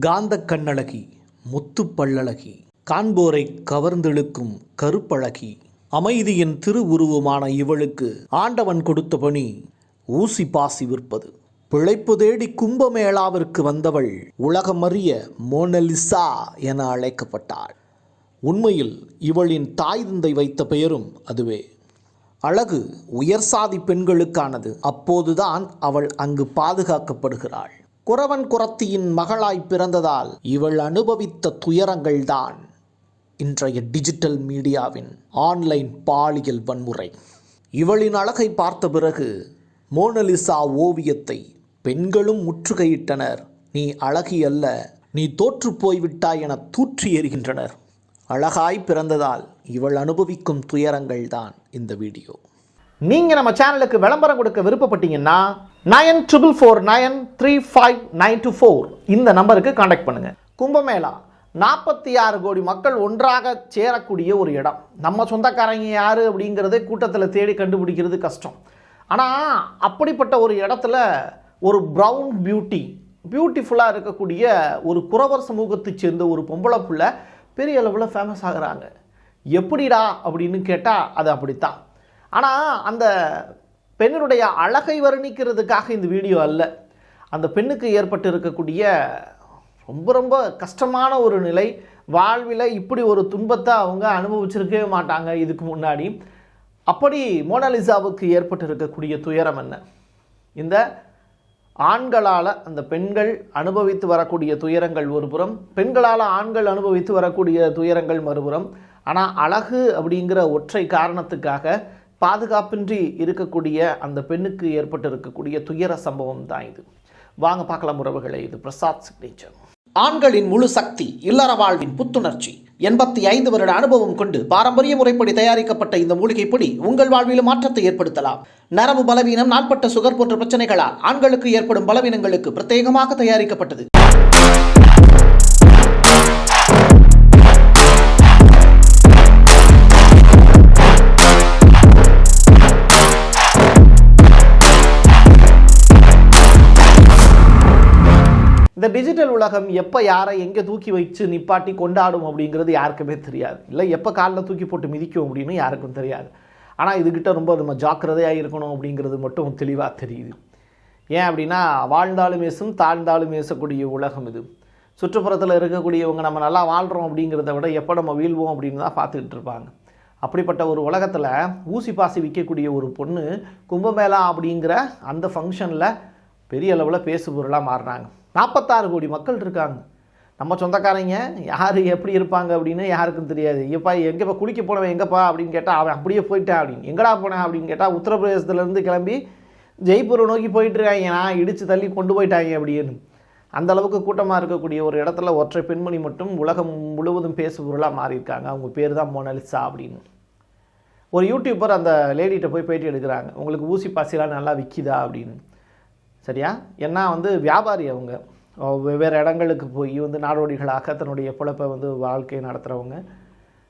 காந்த கண்ணழகி முத்துப்பள்ளழகி காண்போரை கவர்ந்திழுக்கும் கருப்பழகி அமைதியின் திருவுருவமான இவளுக்கு ஆண்டவன் கொடுத்த பணி ஊசி பாசி விற்பது. பிழைப்பு தேடி கும்பமேளாவிற்கு வந்தவள் உலகமறிய மோனலிசா என அழைக்கப்பட்டாள். உண்மையில் இவளின் தாய் தந்தை வைத்த பெயரும் அதுவே. அழகு உயர் சாதி பெண்களுக்கானது. அப்போதுதான் அவள் அங்கு பாதுகாக்கப்படுகிறாள். குறவன் குரத்தியின் மகளாய் பிறந்ததால் இவள் அனுபவித்த துயரங்கள்தான் இன்றைய டிஜிட்டல் மீடியாவின் ஆன்லைன் பாலியல் வன்முறை. இவளின் அழகை பார்த்த பிறகு மோனலிசா ஓவியத்தை பெண்களும் முற்றுகையிட்டனர். நீ அழகி அல்ல நீ தோற்று போய்விட்டாய் என தூற்றி எறிகின்றனர். அழகாய் பிறந்ததால் இவள் அனுபவிக்கும் துயரங்கள்தான் இந்த வீடியோ. நீங்கள் நம்ம சேனலுக்கு விளம்பரம் கொடுக்க விருப்பப்பட்டீங்கன்னா nine triple four nine three five nine two four இந்த நம்பருக்கு காண்டாக்ட் பண்ணுங்கள் கும்பமேளா நாற்பத்தி ஆறு கோடி மக்கள் ஒன்றாக சேரக்கூடிய ஒரு இடம். நம்ம சொந்தக்காரங்க யார் அப்படிங்கிறதே கூட்டத்தில் தேடி கண்டுபிடிக்கிறது கஷ்டம். ஆனால் அப்படிப்பட்ட ஒரு இடத்துல ஒரு ப்ரௌன் பியூட்டி பியூட்டிஃபுல்லாக இருக்கக்கூடிய ஒரு குறவர் சமூகத்தை சேர்ந்த ஒரு பொம்பளை புள்ள பெரிய அளவில் ஃபேமஸ் ஆகுறாங்க. எப்படிடா அப்படின்னு கேட்டால் அது அப்படித்தான். ஆனால் அந்த பெண்ணினுடைய அழகை வர்ணிக்கிறதுக்காக இந்த வீடியோ அல்ல. அந்த பெண்ணுக்கு ஏற்பட்டு இருக்கக்கூடிய ரொம்ப ரொம்ப கஷ்டமான ஒரு நிலை. வாழ்வில் இப்படி ஒரு துன்பத்தை அவங்க அனுபவிச்சிருக்கவே மாட்டாங்க இதுக்கு முன்னாடி. அப்படி மோனாலிசாவுக்கு ஏற்பட்டு இருக்கக்கூடிய துயரம் என்ன? இந்த ஆண்களால் அந்த பெண்கள் அனுபவித்து வரக்கூடிய துயரங்கள் ஒருபுறம் பெண்களால் ஆண்கள் அனுபவித்து வரக்கூடிய துயரங்கள் மறுபுறம். ஆனால் அழகு அப்படிங்கிற ஒற்றை காரணத்துக்காக பாதுகாப்பின்றி இருக்கக்கூடிய அந்த பெண்ணுக்கு ஏற்பட்டு இருக்கக்கூடிய துயர சம்பவம் தான் இது. வாங்க பார்க்கலாம் உறவுகளை. இது பிரசாத் சிக்னேச்சர் ஆண்களின் முழு சக்தி இல்லற வாழ்வின் புத்துணர்ச்சி. எண்பத்தி ஐந்து வருட அனுபவம் கொண்டு பாரம்பரிய முறைப்படி தயாரிக்கப்பட்ட இந்த மூலிகை பொடி உங்கள் வாழ்விலும் மாற்றத்தை ஏற்படுத்தலாம். நரம்பு பலவீனம் நாட்பட்ட சுகர் போன்ற பிரச்சனைகளால் ஆண்களுக்கு ஏற்படும் பலவீனங்களுக்கு பிரத்யேகமாக தயாரிக்கப்பட்டது. இந்த டிஜிட்டல் உலகம் எப்போ யாரை எங்கே தூக்கி வச்சு நிப்பாட்டி கொண்டாடும் அப்படிங்கிறது யாருக்குமே தெரியாது. இல்லை எப்போ காலில் தூக்கி போட்டு மிதிக்கும் அப்படின்னு யாருக்கும் தெரியாது. ஆனால் இதுக்கிட்ட ரொம்ப நம்ம ஜாக்கிரதையாக இருக்கணும் அப்படிங்கிறது மட்டும் தெளிவாக தெரியுது. ஏன் அப்படின்னா வாழ்ந்தாலும் மேசும் தாழ்ந்தாலும் மேசக்கூடிய உலகம் இது. சுற்றுப்புறத்தில் இருக்கக்கூடியவங்க நம்ம நல்லா வாழ்கிறோம் அப்படிங்கிறத விட எப்போ நம்ம வீழ்வோம் அப்படின்னு தான் பார்த்துக்கிட்டு இருப்பாங்க. அப்படிப்பட்ட ஒரு உலகத்தில் ஊசி பாசி விற்கக்கூடிய ஒரு பொண்ணு கும்பமேளா அப்படிங்கிற அந்த ஃபங்க்ஷனில் பெரிய அளவில் பேசுபொருளாக மாறுறாங்க. நாற்பத்தாறு கோடி மக்கள் இருக்காங்க. நம்ம சொந்தக்காரங்க யார் எப்படி இருப்பாங்க அப்படின்னு யாருக்கும் தெரியாது. எப்பா எங்கேப்பா குளிக்க போனவன் எங்கப்பா அப்படின்னு கேட்டால் அவன் அப்படியே போயிட்டான் அப்படின்னு. எங்கடா போனேன் அப்படின்னு கேட்டால் உத்தரப்பிரதேசத்துலேருந்து கிளம்பி ஜெய்ப்பூரை நோக்கி போயிட்டு இருக்காங்க. நான் இடித்து தள்ளி கொண்டு போயிட்டாங்க அப்படின்னு. அந்த அளவுக்கு கூட்டமாக இருக்கக்கூடிய ஒரு இடத்துல ஒற்றை பெண்மணி மட்டும் உலகம் முழுவதும் பேசுபொருளாக மாறியிருக்காங்க. அவங்க பேர் தான் மோனலிசா அப்படின்னு. ஒரு யூடியூப்பர் அந்த லேடிகிட்ட போய் பேட்டி எடுக்கிறாங்க. உங்களுக்கு ஊசி பாசிலாம் நல்லா விற்கிதா அப்படின்னு. சரியா? ஏன்னா வந்து வியாபாரி அவங்க. வெவ்வேறு இடங்களுக்கு போய் வந்து நாடோடிகளாக தன்னுடைய பிழப்பை வந்து வாழ்க்கையை நடத்துகிறவங்க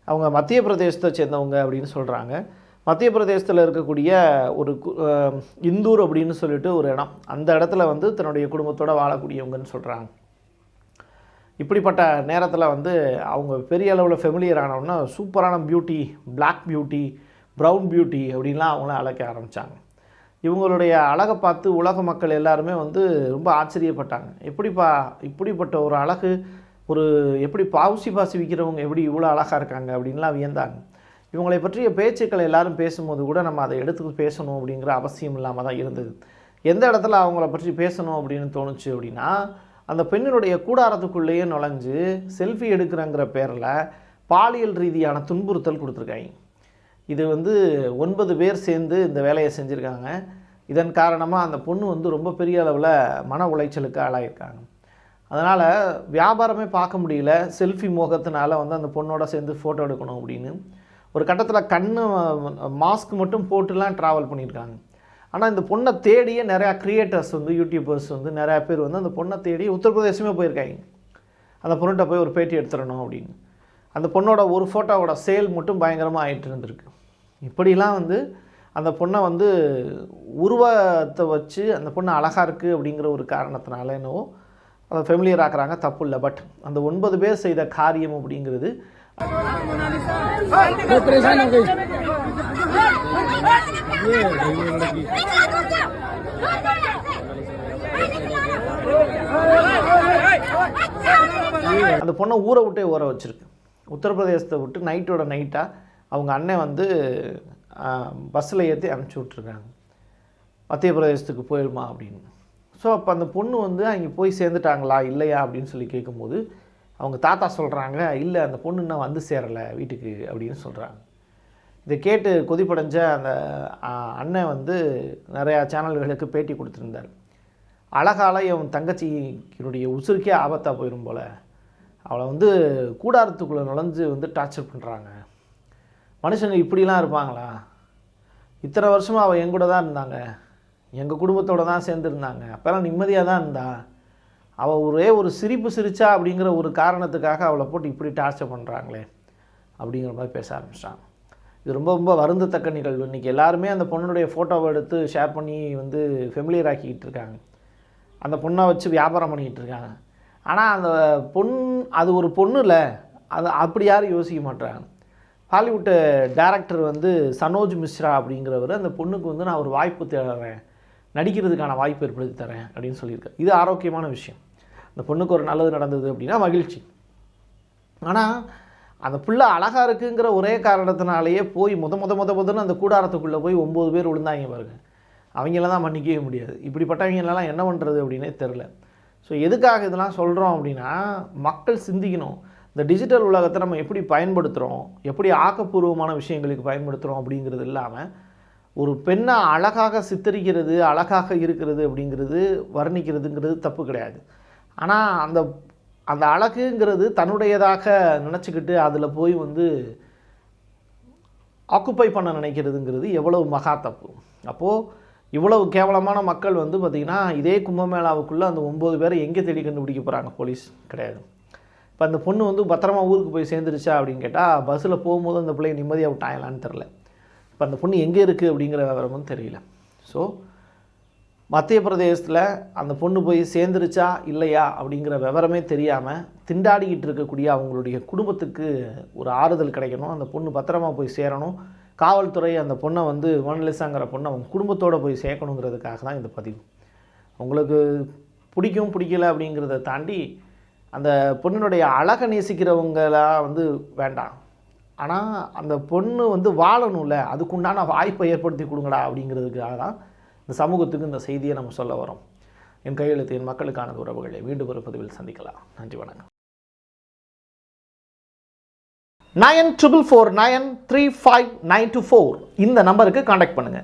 அவங்க மத்திய பிரதேசத்தை சேர்ந்தவங்க அப்படின்னு சொல்கிறாங்க மத்திய பிரதேசத்தில் இருக்கக்கூடிய ஒரு கு- இந்தூர் அப்படின்னு சொல்லிட்டு ஒரு இடம். அந்த இடத்துல வந்து தன்னுடைய குடும்பத்தோடு வாழக்கூடியவங்கன்னு சொல்கிறாங்க இப்படிப்பட்ட நேரத்தில் வந்து அவங்க பெரிய அளவில் ஃபெமிலியர் ஆனவுன்னா சூப்பரான beauty black beauty brown beauty அப்படின்லாம் அவங்கள அழைக்க ஆரம்பித்தாங்க இவங்களுடைய அழகை பார்த்து உலக மக்கள் எல்லாருமே வந்து ரொம்ப ஆச்சரியப்பட்டாங்க. எப்படிப்பா இப்படிப்பட்ட ஒரு அழகு ஒரு எப்படி பாவுசி பாசி விற்கிறவங்க எப்படி இவ்வளோ அழகாக இருக்காங்க அப்படின்லாம் வியந்தாங்க. இவங்களை பற்றிய பேச்சுக்கள் எல்லாரும் பேசும்போது கூட நம்ம அதை எடுத்து பேசணும் அப்படிங்கிற அவசியம் இல்லாமல் தான் இருந்தது. எந்த இடத்துல அவங்கள பற்றி பேசணும் அப்படின்னு தோணுச்சு அப்படின்னா அந்த பெண்ணினுடைய கூடாரத்துக்குள்ளேயே நுழைஞ்சு செல்ஃபி எடுக்கிறங்கிற பேரில் பாலியல் ரீதியான துன்புறுத்தல் கொடுத்துருக்காங்க. இது வந்து ஒன்பது பேர் சேர்ந்து இந்த வேலையை செஞ்சுருக்காங்க. இதன் காரணமாக அந்த பொண்ணு வந்து ரொம்ப பெரிய அளவில் மன உளைச்சலுக்கு ஆளாயிருக்காங்க. அதனால் வியாபாரமே பார்க்க முடியல. செல்ஃபி மோகத்தினால வந்து அந்த பொண்ணோட சேர்ந்து ஃபோட்டோ எடுக்கணும் அப்படின்னு. ஒரு கட்டத்தில் கண்ணு மாஸ்க் மட்டும் போட்டுலாம் ட்ராவல் பண்ணியிருக்காங்க. ஆனால் இந்த பொண்ணை தேடியே நிறையா க்ரியேட்டர்ஸ் வந்து யூடியூபர்ஸ் வந்து நிறையா பேர் வந்து அந்த பொண்ணை தேடி உத்தரப்பிரதேசமே போயிருக்காங்க. அந்த பொண்ணுகிட்ட போய் ஒரு பேட்டி எடுத்துடணும் அப்படின்னு. அந்த பொண்ணோட ஒரு ஃபோட்டோவோட சேல் மட்டும் பயங்கரமாக ஆயிட்டு இருந்திருக்கு. இப்படிலாம் வந்து அந்த பொண்ணை வந்து உருவத்தை வச்சு அந்த பொண்ணு அழகாக இருக்குது அப்படிங்கிற ஒரு காரணத்தினால என்னவோ அதை ஃபெமிலியர் ஆக்குறாங்க. தப்பு இல்லை. பட் அந்த ஒன்பது பேர் செய்த காரியம் அப்படிங்கிறது அந்த பொண்ணை ஊற விட்டே ஊற வச்சிருக்கு. உத்தரப்பிரதேசத்தை விட்டு நைட்டோட நைட்டாக அவங்க அண்ணன் வந்து பஸ்ஸில் ஏற்றி அனுப்பிச்சி விட்ருக்காங்க மத்திய பிரதேசத்துக்கு போயிடுமா அப்படின்னு. ஸோ அப்போ அந்த பொண்ணு வந்து அங்கே போய் சேர்ந்துட்டாங்களா? இல்லையா? அப்படின்னு சொல்லி கேட்கும்போது அவங்க தாத்தா சொல்கிறாங்க இல்லை அந்த பொண்ணு இன்னும் வந்து சேரலை வீட்டுக்கு அப்படின்னு சொல்கிறாங்க இதை கேட்டு கொதிப்படைஞ்ச அந்த அண்ணன் வந்து நிறையா சேனல்களுக்கு பேட்டி கொடுத்துருந்தார். அழகால என் தங்கச்சியினுடைய உசுருக்கே ஆபத்தாக போயிடும் போல். அவளை வந்து கூடாரத்துக்குள்ளே நுழைஞ்சு வந்து டார்ச்சர் பண்ணுறாங்க மனுஷங்க இப்படிலாம் இருப்பாங்களா? இத்தனை வருஷமாக அவள் எங்கூட தான் இருந்தாங்க. எங்கள் குடும்பத்தோடு தான் சேர்ந்துருந்தாங்க. அப்போல்லாம் நிம்மதியாக தான் இருந்தா. அவள் ஒரே ஒரு சிரிப்பு சிரிச்சா அப்படிங்கிற ஒரு காரணத்துக்காக அவளை போட்டு இப்படி டார்ச்சர் பண்ணுறாங்களே அப்படிங்கிற மாதிரி பேச ஆரம்பிச்சிட்டாங்க இது ரொம்ப ரொம்ப வருந்தத்தக்க நிகழ்வு. இன்றைக்கி எல்லாருமே அந்த பொண்ணுடைய ஃபோட்டோவை எடுத்து ஷேர் பண்ணி வந்து ஃபெமிலியர் ஆக்கிக்கிட்டு இருக்காங்க. அந்த பொண்ணை வச்சு வியாபாரம் பண்ணிக்கிட்டு இருக்காங்க. ஆனால் அந்த பொண் அது ஒரு பொண்ணு இல்லை அது அப்படி யாரும் யோசிக்க மாட்டாங்க ஹாலிவுட்டு டேரக்டர் வந்து சனோஜ் மிஸ்ரா அப்படிங்கிறவர் அந்த பொண்ணுக்கு வந்து நான் ஒரு வாய்ப்பு தரேன். நடிக்கிறதுக்கான வாய்ப்பு ஏற்படுத்தி தரேன் அப்படின்னு சொல்லியிருக்காரு. இது ஆரோக்கியமான விஷயம். அந்த பொண்ணுக்கு ஒரு நல்லது நடந்தது அப்படின்னா மகிழ்ச்சி. ஆனால் அந்த பிள்ளை அழகாக இருக்குங்கிற ஒரே காரணத்தினாலேயே போய் முத முத முத முதன்னு அந்த கூடாரத்துக்குள்ளே போய் ஒம்பது பேர் விழுந்தாங்க பாருங்க. அவங்கள தான் மன்னிக்கவே முடியாது. இப்படிப்பட்டவங்களெல்லாம் என்ன பண்ணுறது அப்படின்னே தெரில ஸோ எதுக்காக இதெல்லாம் சொல்கிறோம் அப்படின்னா மக்கள் சிந்திக்கணும். இந்த டிஜிட்டல் உலகத்தை நம்ம எப்படி பயன்படுத்துகிறோம் எப்படி ஆக்கப்பூர்வமான விஷயங்களுக்கு பயன்படுத்துகிறோம் அப்படிங்கிறது இல்லாமல் ஒரு பெண்ணை அழகாக சித்தரிக்கிறது அழகாக இருக்கிறது அப்படிங்கிறது வர்ணிக்கிறதுங்கிறது தப்பு கிடையாது. ஆனால் அந்த அந்த அழகுங்கிறது தன்னுடையதாக நினச்சிக்கிட்டு அதில் போய் வந்து ஆக்குப்பை பண்ண நினைக்கிறதுங்கிறது எவ்வளவு மகா தப்பு. அப்போது இவ்வளவு கேவலமான மக்கள் வந்து பார்த்திங்கன்னா இதே கும்பமேளாவுக்குள்ளே அந்த ஒம்பது பேரை எங்கே தேடி கண்டுபிடிக்க போகிறாங்க போலீஸ் கிடையாது. இப்போ அந்த பொண்ணு வந்து பத்திரமா ஊருக்கு போய் சேர்ந்துருச்சா அப்படின்னு கேட்டால் பஸ்ஸில் போகும்போது அந்த பிள்ளைய நிம்மதியாக விட்டாங்களான்னு தெரில இப்போ அந்த பொண்ணு எங்கே இருக்குது அப்படிங்கிற விவரமும் தெரியல. ஸோ மத்திய பிரதேசத்தில் அந்த பொண்ணு போய் சேர்ந்துருச்சா இல்லையா அப்படிங்கிற விவரமே தெரியாமல் திண்டாடிக்கிட்டு இருக்கக்கூடிய அவங்களுடைய குடும்பத்துக்கு ஒரு ஆறுதல் கிடைக்கணும். அந்த பொண்ணு பத்திரமா போய் சேரணும். காவல்துறை அந்த பொண்ணை வந்து மோனலிசாங்கிற பொண்ணை அவங்க குடும்பத்தோடு போய் சேர்க்கணுங்கிறதுக்காக தான் இந்த பதிவு. உங்களுக்கு பிடிக்கும் பிடிக்கல அப்படிங்கிறத தாண்டி அந்த பொண்ணினுடைய அழகை நேசிக்கிறவங்களா வந்து வேண்டாம். ஆனால் அந்த பொண்ணு வந்து வாழணும்ல அதுக்குண்டான வாய்ப்பை ஏற்படுத்தி கொடுங்கடா அப்படிங்கிறதுக்காக தான் இந்த சமூகத்துக்கு இந்த செய்தியை நம்ம சொல்ல வரோம். என் கையெழுத்து என் மக்களுக்கான உறவுகளை. மீண்டும் ஒரு பதிவில் சந்திக்கலாம். நன்றி வணக்கம். Nine triple four nine three five nine two four இந்த நம்பருக்கு காண்டாக்ட் பண்ணுங்கள்